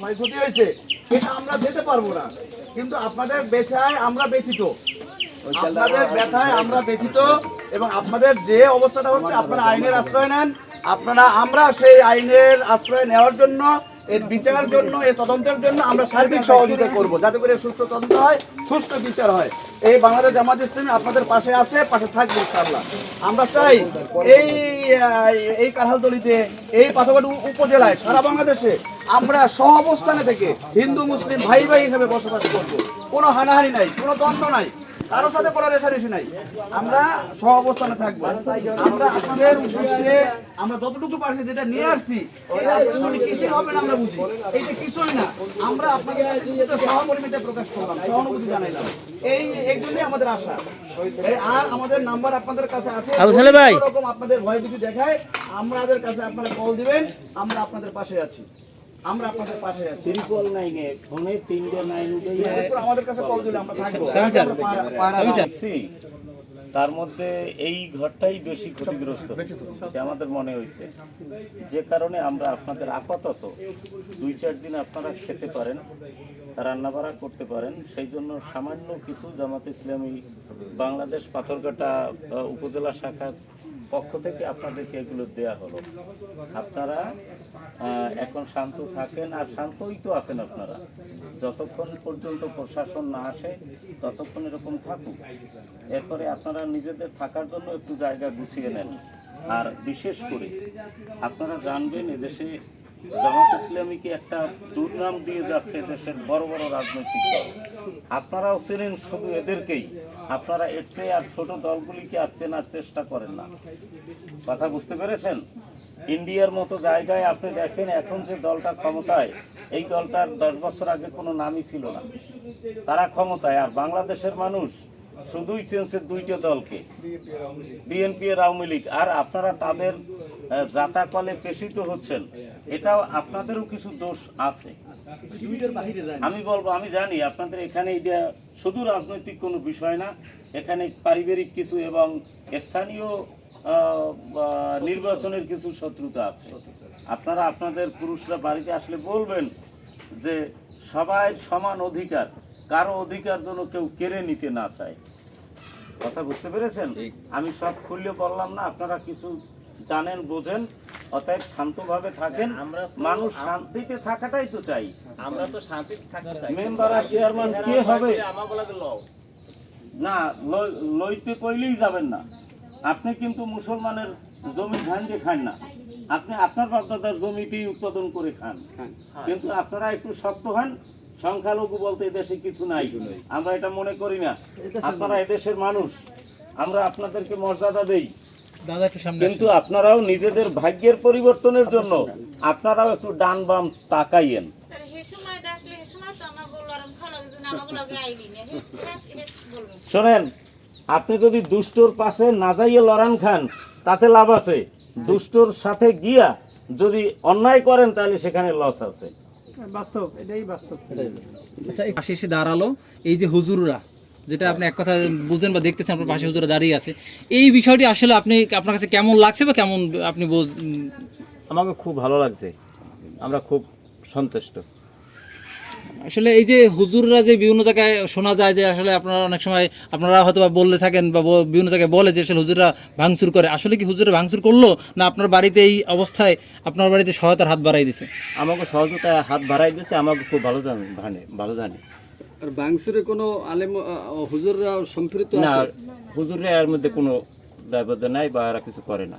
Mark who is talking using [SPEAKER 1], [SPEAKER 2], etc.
[SPEAKER 1] ক্ষয়ক্ষতি হয়েছে এটা আমরা দিতে পারব না। কিন্তু আপনাদের ব্যথায় আমরা ব্যথিত। আপনাদের ব্যথায় আমরা ব্যথিত এবং আপনাদের যে অবস্থাটা হচ্ছে, আপনারা আইনের আশ্রয় নেন। আপনারা, আমরা সেই আইনের আশ্রয় নেওয়ার জন্য, এর বিচারের জন্য, এর তদন্তের জন্য আমরা সার্বিক সহযোগিতা করব, যাতে করে সুস্থ তদন্ত হয়, সুষ্ঠু বিচার হয়। এই বাংলাদেশ জামাত ইসলামী আপনাদের পাশে আছে, পাশে থাকবে ইনশাআল্লাহ। আমরা চাই এই এই কাঁঠালতলিতে, এই পাথরঘাট উপজেলায় সারা বাংলাদেশে আমরা সহ অবস্থানে থেকে হিন্দু, মুসলিম ভাই ভাই হিসেবে বসবাস করব। কোনো হানাহানি নাই, কোনো দ্বন্দ্ব নাই। কারও সাথে কোনো রেশারেশি নাই। আমরা সহ অবস্থানে থাকব। আমরা আপনাদের উদ্দেশ্যে আমরা যতটুকু পারছি যেটা নিয়ে আসছি কিছুই হবে না আমরা বুঝি। এইটা কিছুই না। আমরা সাথে প্রকাশ করলাম সহানুভূতি জানাইলাম। এই জন্যই আমাদের আশা। আর আমাদের নাম্বার আপনাদের কাছে আছে। রকম আপনাদের ভয় কিছু দেখায় আমাদের কাছে আপনারা কল দিবেন আমরা আপনাদের পাশে আছি। আমরা আপনাদের পাশে আছি
[SPEAKER 2] ত্রিপল নাইনে ফোনে তিনটে নাইন
[SPEAKER 1] আমাদের কাছে কল দিলে আমরা থাকব
[SPEAKER 3] স্যার, স্যার।
[SPEAKER 1] আমরা পাহারা- পাহারা দাও।
[SPEAKER 2] দেখছি তার মধ্যে এই ঘরটাই বেশি ক্ষতিগ্রস্ত যে আমাদের মনে হয়েছে যে কারণে আমরা আপনাদের আপাতত দুই চার দিন আপনারা খেতে পারেন রান্নাবাড়া করতে পারেন সেই জন্য সামান্য কিছু জামাত ইসলামী বাংলাদেশ পাথরঘাটা আহ, উপজেলা শাখার পক্ষ থেকে আপনাদেরকে এগুলো দেয়া হলো। আপনারা এখন শান্ত থাকেন, আর শান্তই তো আছেন আপনারা। যতক্ষণ পর্যন্ত প্রশাসন না আসে, ততক্ষণ এরকম থাকুক। এরপরে আপনারা নিজেদের থাকার জন্য একটু জায়গা গুছিয়ে নেন। আর বিশেষ করে, আপনারা জানবেন এদেশে জামাত ইসলামীকে একটা দুর্নাম দিয়ে যাচ্ছে দেশের বড় বড় রাজনৈতিক দল। আপনারাও চেনেন শুধু এদেরকেই। আপনারা এর চেয়ে আর ছোট দলগুলিকে আর চেনার চেষ্টা করেন না। কথা বুঝতে পেরেছেন? ইন্ডিয়ার মতো জায়গায় আপনি দেখেন, এখন যে দলটা ক্ষমতায়, এই দলটার দশ বছর আগে কোনো নামই ছিল না। তারা ক্ষমতায়, আর বাংলাদেশের মানুষ শুধুই চেনছে দুইটা দলকে। বিএনপি আর আওয়ামী লীগ। আর আপনারা তাদের জাতাকলে পেশিত হচ্ছেন এটাও আপনাদেরও কিছু দোষ আছে। আমি বলব আমি জানি আপনাদের এখানে এটা শুধু রাজনৈতিক কোনো বিষয় না এখানে পারিবারিক কিছু এবং স্থানীয় নির্বাচনের কিছু শত্রুতা আছে। আপনারা আপনাদের পুরুষরা বাড়িতে আসলে বলবেন যে সবাই সমান অধিকার কারও অধিকার যেন কেউ কেড়ে নিতে না চায়। কথা বুঝতে পেরেছেন? আমি সব খুললে বললাম না আপনারা কিছু জানেন বোঝেন অতএব শান্তভাবে থাকেন। মানুষ শান্তিতে থাকাটাই তো চাই।
[SPEAKER 4] আমরা তো শান্তি থাকতে চাই।
[SPEAKER 2] মেম্বার আর চেয়ারম্যান কে হবে? না লইতে কইলেই যাবেন না। আপনি কিন্তু মুসলমানের জমি ধান দিয়ে খান না। আপনি আপনার বাপদাদার জমিতেই উৎপাদন করে খান। কিন্তু আপনারা একটু শক্ত হন সংখ্যালঘু বলতে এদেশে কিছু নাই। আমরা এটা মনে করি না। আপনারা এদেশের মানুষ। আমরা আপনাদেরকে মর্যাদা দেই।
[SPEAKER 3] দাদা একটু সামনে
[SPEAKER 2] কিন্তু আপনারাও নিজেদের ভাগ্যের পরিবর্তনের জন্য আপনারাও একটু ডান বাম তাকাইয়েন। শোনেন আপনি যদি দুষ্টর পাশে না যাইয়ে লড়ান খান তাতে লাভ আছে। দুষ্টর সাথে গিয়া যদি অন্যায় করেন তাহলে সেখানে লস আছে।
[SPEAKER 3] আচ্ছা এই পাশে এসে দাঁড়াল এই যে হুজুররা যেটা আপনি এক কথা বুঝেন বা দেখতেছেন আপনার পাশে হুজুরা দাঁড়িয়ে আছে এই বিষয়টি আসলে আপনি আপনার কাছে কেমন লাগছে বা কেমন আপনি বোঝ-
[SPEAKER 4] আমাকে খুব ভালো লাগছে। আমরা খুব সন্তুষ্ট।
[SPEAKER 3] আসলে এই যে হুজুররা যে বিভিন্ন জায়গায় শোনা যায় যে আসলে আপনারা অনেক সময় আপনারা হয়তো বা বললে থাকেন বা বিভিন্ন জায়গায় বলে যে আসলে হুজুররা ভাঙচুর করে আসলে কি হুজুরা ভাঙচুর করল না আপনার বাড়িতে এই অবস্থায় আপনার বাড়িতে সহায়তার হাত বাড়াই দিছে?
[SPEAKER 4] আমাকে সহজতায় হাত বাড়াই দিয়েছে আমাকে খুব ভালো জানে ভানে ভালো জানে।
[SPEAKER 5] আর বাংসুরে কোনো আলেম হুজুররা সম্পৃক্ত
[SPEAKER 4] না
[SPEAKER 5] আছে?
[SPEAKER 4] হুজুরে এর মধ্যে কোনো দায়বদ্ধ নাই বা এরা কিছু করে না।